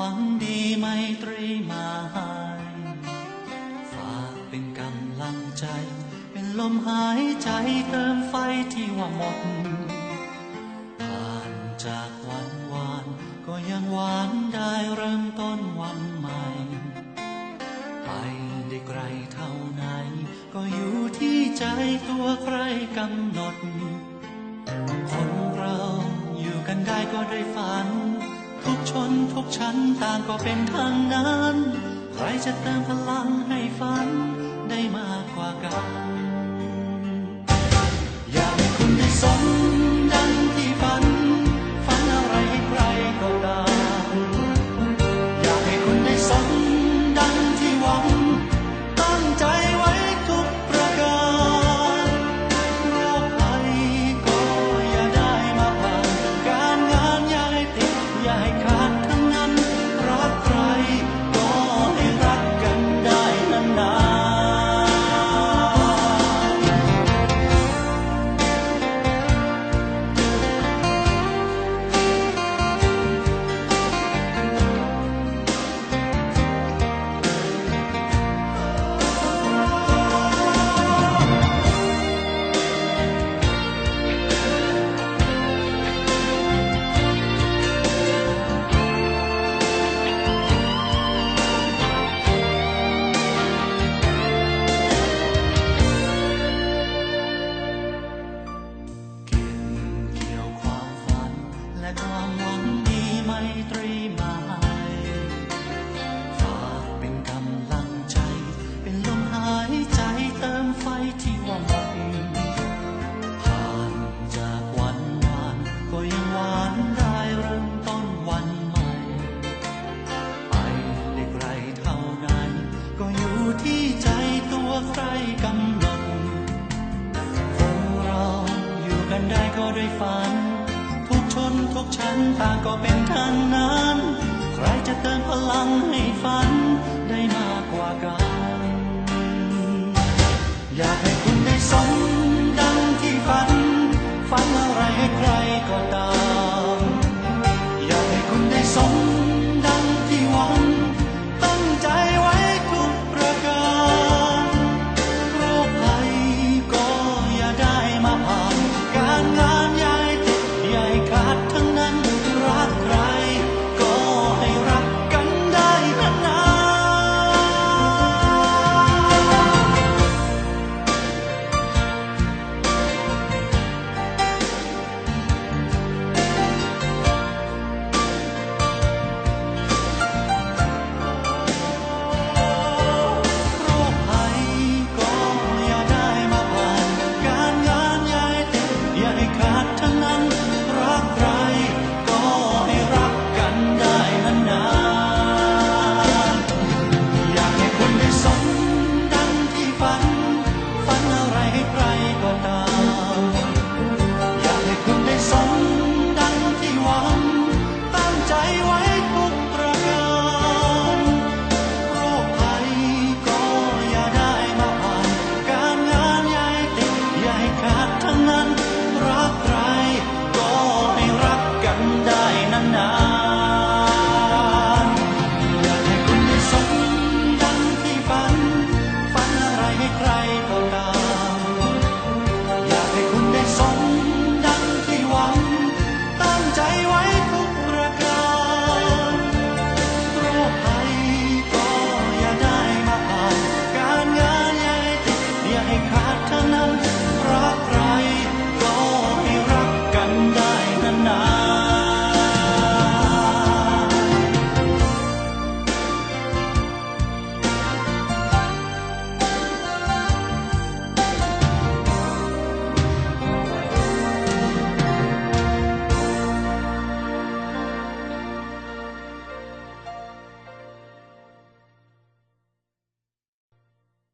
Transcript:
หวังดีไมตรีมาให้ฝากเป็นกำลังใจ เป็นลมหายใจเติมไฟที่ว่าหมดผ่านจากวันวาน ก็ยังหวานได้เริ่มต้นวันใหม่ ไปได้ไกลเท่าไหน ก็อยู่ที่ใจตัวใครกำหนด คนเราอยู่กันได้ก็ด้วยฝัน ทุกชนทุกชั้นต่างก็เป็นทางนั้น ใครจะเติมพลังให้ฝันได้มา ตรีมาให้ฝากเป็นกำลังใจ เป็นลมหายใจเติมไฟที่ว่าหมดผ่านจากวันวานก็ยังหวานได้เริ่มต้นวันใหม่ ไปได้ไกลเท่านั้น ก็อยู่ที่ใจตัวใครกำหนดคนเราอยู่กันได้ก็ด้วยฝัน นทุกชั้นต่างก็เป็นทางนั้น ใครจะเติมพลังให้ฝัน